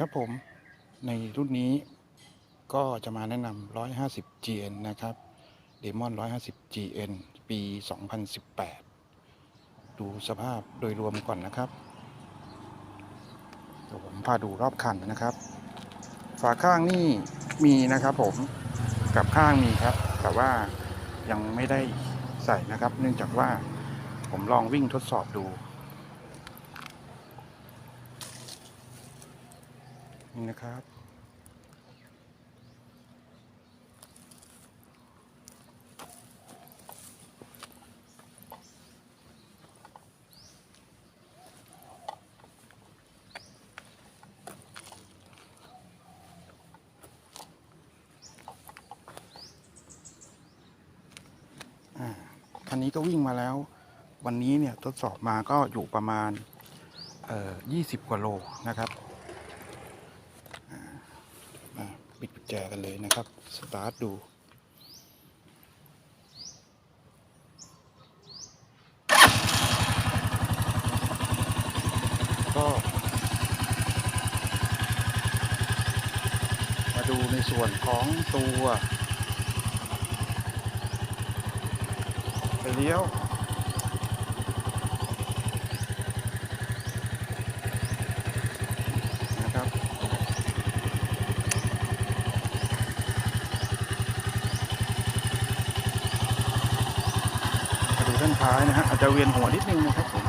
ครับผมในรุ่นนี้ก็จะมาแนะนำ150 GN นะครับ Demon 150 GN ปี 2018 ดูสภาพโดยรวมก่อนนะครับเดี๋ยวผมพาดูรอบคันนะครับ ฝาข้างนี่มีนะครับผมกับข้างมีครับ แต่ว่ายังไม่ได้ใส่นะครับ เนื่องจากว่าผมลองวิ่งทดสอบดู นี่นะครับ คันนี้ก็วิ่งมาแล้ว วันนี้เนี่ยทดสอบมาก็อยู่ประมาณ 20 กว่าโลนะครับ มาปิดกุญ แจกันเลยนะครับ สตาร์ทดูก็มาดูในส่วนของตัวเลี้ยว นะครับ มา ด้านท้ายนะฮะอาจจะเวียนหัวนิดนึงนะครับผม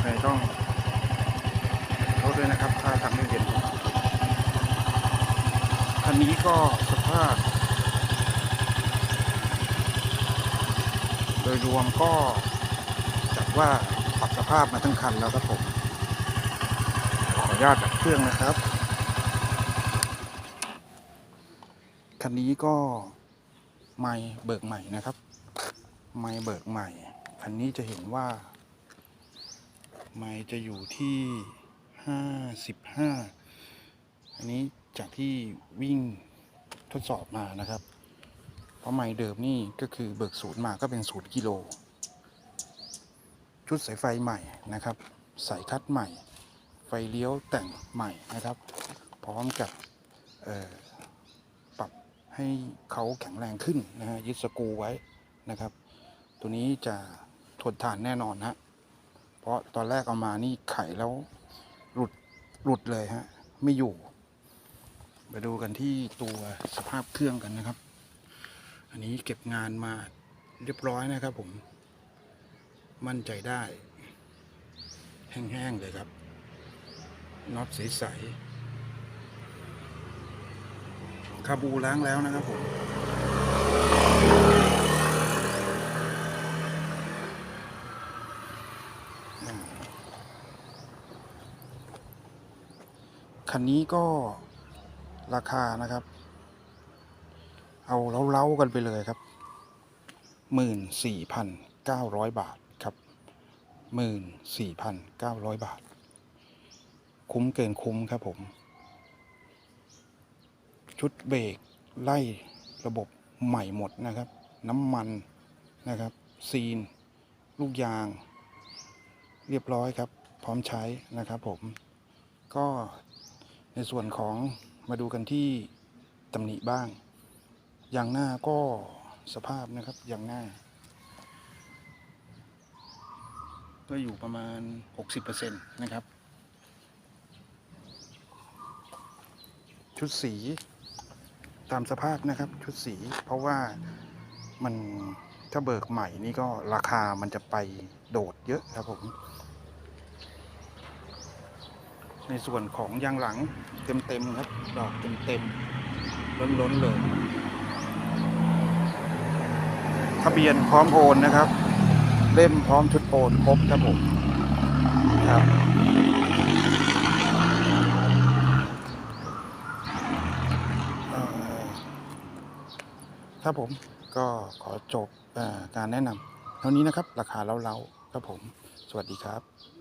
ใครต้องโทษด้วยนะครับ ถ้าทำให้เวียนหัวคันนี้ก็สภาพ โดยรวมก็จัดว่าปรับสภาพมาทั้งคันแล้วครับผม ขออนุญาตดับเครื่องนะครับคันนี้ก็ไม่เบิกใหม่นะครับ ไม่เบิกใหม่ คันนี้จะเห็นว่า ไม่จะอยู่ที่ห้าสิบห้าอันนี้จากที่วิ่งทดสอบมานะครับ เพราะไม่เดิมนี่ก็คือเบิกศูนย์มาก็เป็นศูนย์กิโล ชุดสายไฟใหม่นะครับ สายคัดใหม่ ไฟเลี้ยวแต่งใหม่นะครับ พร้อมกับปรับให้เขาแข็งแรงขึ้นนะฮะยึดสกูไว้นะครับ ตัวนี้จะทนทานแน่นอนฮะ เพราะตอนแรกเอามานี่ไขแล้วหลุดหลุดเลยฮะ ไม่อยู่มาดูกันที่ตัวสภาพเครื่องกันนะครับ อันนี้เก็บงานมาเรียบร้อยนะครับผม มั่นใจได้ แห้งๆเลยครับ น็อตใสๆคาบูล้างแล้วนะครับผม คันนี้ก็ราคานะครับ เอาเล้าๆกันไปเลยครับหมื่นสี่พันเก้าร้อยบาทครับหมื่นสี่พันเก้าร้อยบาท คุ้มเกินคุ้มครับผม ชุดเบรกไล่ระบบใหม่หมดนะครับ น้ำมันนะครับ ซีน ลูกยาง เรียบร้อยครับ พร้อมใช้นะครับผมก็ ในส่วนของมาดูกันที่ตำหนิบ้างย่างหน้าก็สภาพนะครับย่างหน้า ก็อยู่ประมาณ 60%นะครับ ชุดสีตามสภาพนะครับชุดสีเพราะว่ามันถ้าเบิกใหม่นี่ก็ราคามันจะไปโดดเยอะครับผม ในส่วนของยางหลังเต็มๆครับ ดอกเต็มๆล้นๆเลยทะเบียนพร้อมโอนนะครับ เล่มพร้อมชุดโอนครบครับผมครับครับผมก็ขอจบการแนะนำเท่านี้นะครับ ราคาเล้าๆครับผม สวัสดีครับ